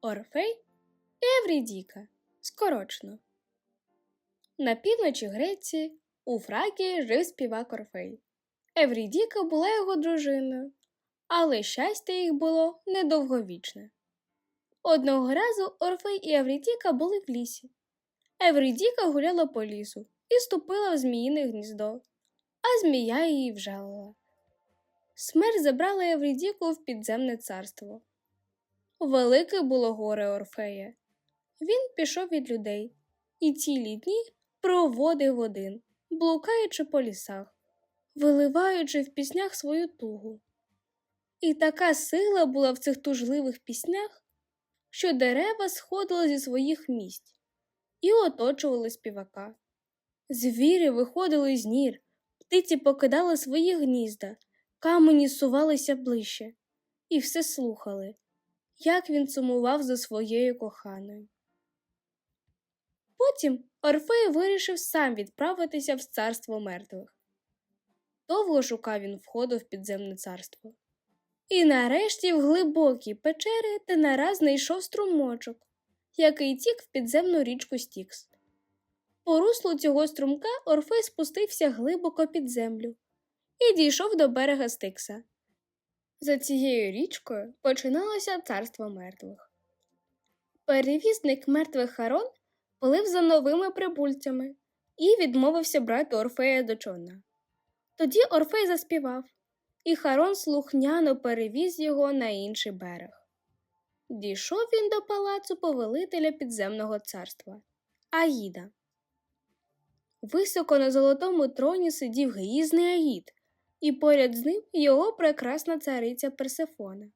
Орфей і Еврідіка. Скорочно. На півночі Греції у Фракії жив співак Орфей. Еврідіка була його дружиною, але щастя їх було недовговічне. Одного разу Орфей і Еврідіка були в лісі. Еврідіка гуляла по лісу і ступила в зміїне гніздо, а змія її вжалила. Смерть забрала Еврідіку в підземне царство. Велике було горе Орфея. Він пішов від людей і цілі дні проводив один, блукаючи по лісах, виливаючи в піснях свою тугу. І така сила була в цих тужливих піснях, що дерева сходили зі своїх місць і оточували співака. Звірі виходили з нір, птиці покидали свої гнізда, камені сувалися ближче, і все слухали, як він сумував за своєю коханою. Потім Орфей вирішив сам відправитися в царство мертвих. Довго шукав він входу в підземне царство. І нарешті в глибокій печері ти нараз знайшов струмочок, який тік в підземну річку Стікс. По руслу цього струмка Орфей спустився глибоко під землю і дійшов до берега Стикса. За цією річкою починалося царство мертвих. Перевізник мертвих Харон плив за новими прибульцями і відмовився брати Орфея до човна. Тоді Орфей заспівав, і Харон слухняно перевіз його на інший берег. Дійшов він до палацу повелителя підземного царства Аїда. Високо на золотому троні сидів грізний Аїд, і поряд з ним його прекрасна цариця Персефона.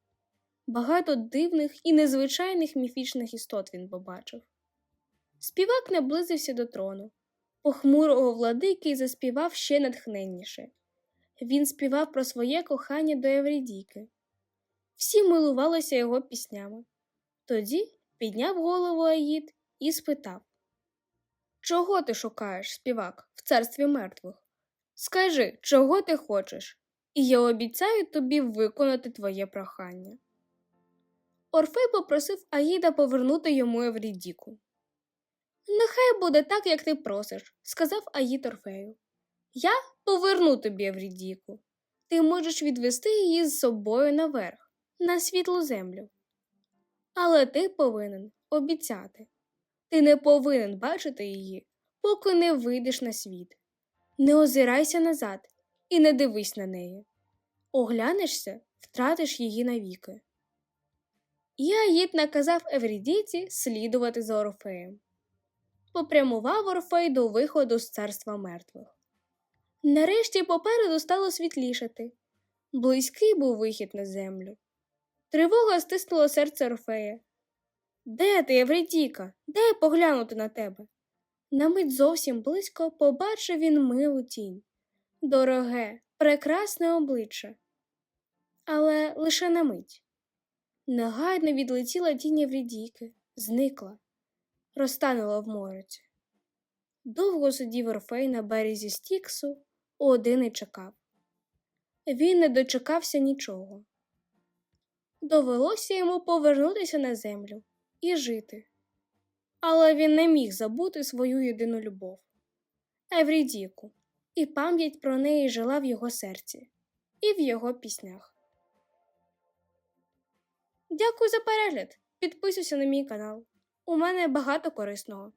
Багато дивних і незвичайних міфічних істот він побачив. Співак наблизився до трону. Похмурого владики заспівав ще натхненніше. Він співав про своє кохання до Еврідіки. Всі милувалися його піснями. Тоді підняв голову Аїд і спитав Чого ти шукаєш, співак, в царстві мертвих? Скажи, чого ти хочеш, і я обіцяю тобі виконати твоє прохання. Орфей попросив Аїда повернути йому Еврідіку. Нехай буде так, як ти просиш, сказав Аїд Орфею. Я поверну тобі Еврідіку. Ти можеш відвести її з собою наверх, на світлу землю. Але ти повинен обіцяти. Ти не повинен бачити її, поки не вийдеш на світ. Не озирайся назад і не дивись на неї. Оглянешся, втратиш її навіки. І Аїд наказав Еврідіці слідувати за Орфеєм. Попрямував Орфей до виходу з царства мертвих. Нарешті попереду стало світлішати. Близький був вихід на землю. Тривога стиснула серце Орфея. Де ти, Евредіка? Дай поглянути на тебе. На мить зовсім близько побачив він милу тінь. Дороге, прекрасне обличчя. Але лише на мить. Негайно відлетіла тінь Евредіки, зникла, розтанула в мороці. Довго сидів Орфей на березі Стіксу, один і чекав. Він не дочекався нічого. Довелося йому повернутися на землю і жити. Але він не міг забути свою єдину любов Еврідіку, і пам'ять про неї жила в його серці і в його піснях. Дякую за перегляд! Підписуйся на мій канал. У мене багато корисного.